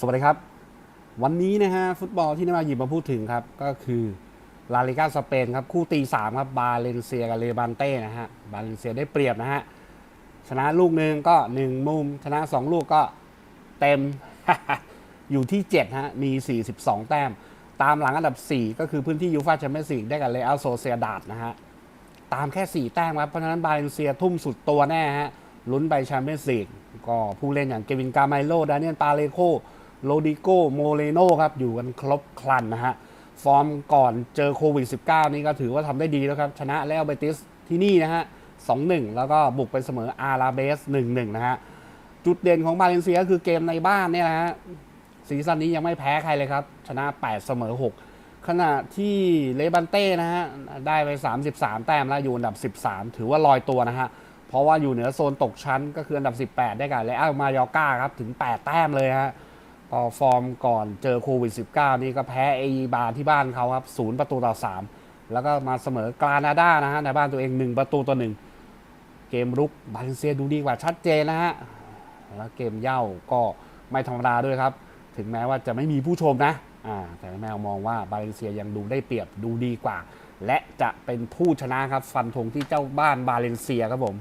สวัสดีครับ วันนี้นะฮะฟุตบอลที่นมาหยิบมาพูดถึงครับ ก็คือลาลิกาสเปนครับ คู่ตีสามครับ บาเลนเซียกับเลบานเต้นะฮะ บาเลนเซียได้เปรียบนะฮะ ชนะลูกหนึ่งก็หนึ่งมุม ชนะสองลูกก็เต็มอยู่ที่ 7 ฮะ มี 42 แต้ม ตามหลังอันดับ 4 ก็คือพื้นที่ยูฟาแชมเปี้ยนส์ลีกได้กับเรอัลโซเซียดาดนะฮะ ตามแค่ 4 แต้มครับเพราะฉะนั้นบาเลนเซียทุ่มสุดตัวแน่ฮะลุ้นไปแชมเปี้ยนส์ลีกก็ผู้เล่นอย่างเกวินกาไมโลดานิเอลปาเลโค โรดิโกโมเลโนครับ อยู่กันครบครันนะฮะ ฟอร์มก่อนเจอโควิด -19 นี่ก็ถือว่าทำได้ดีแล้วครับ ชนะแล้วเบติสที่นี่นะฮะ 2-1 แล้วก็บุกไปเสมออาราเบส 1-1 นะฮะ จุดเด่นของบาเลนเซียก็คือเกมในบ้านเนี่ยนะฮะซีซั่นนี้ยังไม่แพ้ใครเลยครับ ชนะ 8 เสมอ 6 ขณะที่เลบันเต้นะฮะ ได้ไป 33 แต้มแล้วอยู่อันดับ 13 ถือว่าลอยตัวนะฮะเพราะว่าอยู่เหนือโซนตกชั้นก็คืออันดับ 18 ได้กับเลอัลมายอร์กาครับ ถึง 8 แต้มเลยฮะ พอฟอร์มก่อนเจอโควิด -19 นี่ก็แพ้เอบาที่บ้านเขาครับ0ประตูต่อ3แล้วก็มาเสมอกรานาดานะฮะในบ้านตัวเอง 1 ประตูต่อ1เกมรุกบาเลนเซียดูดีกว่าชัดเจนนะฮะแล้วเกมเย้าก็ไม่ธรรมดาด้วยครับ ถึงแม้ว่าจะไม่มีผู้ชมนะอ่าแต่แมวมองว่าบาเลนเซียยังดูได้เปรียบดูดีกว่า และจะเป็นผู้ชนะครับฟันธงที่เจ้าบ้านบาเลนเซียครับผม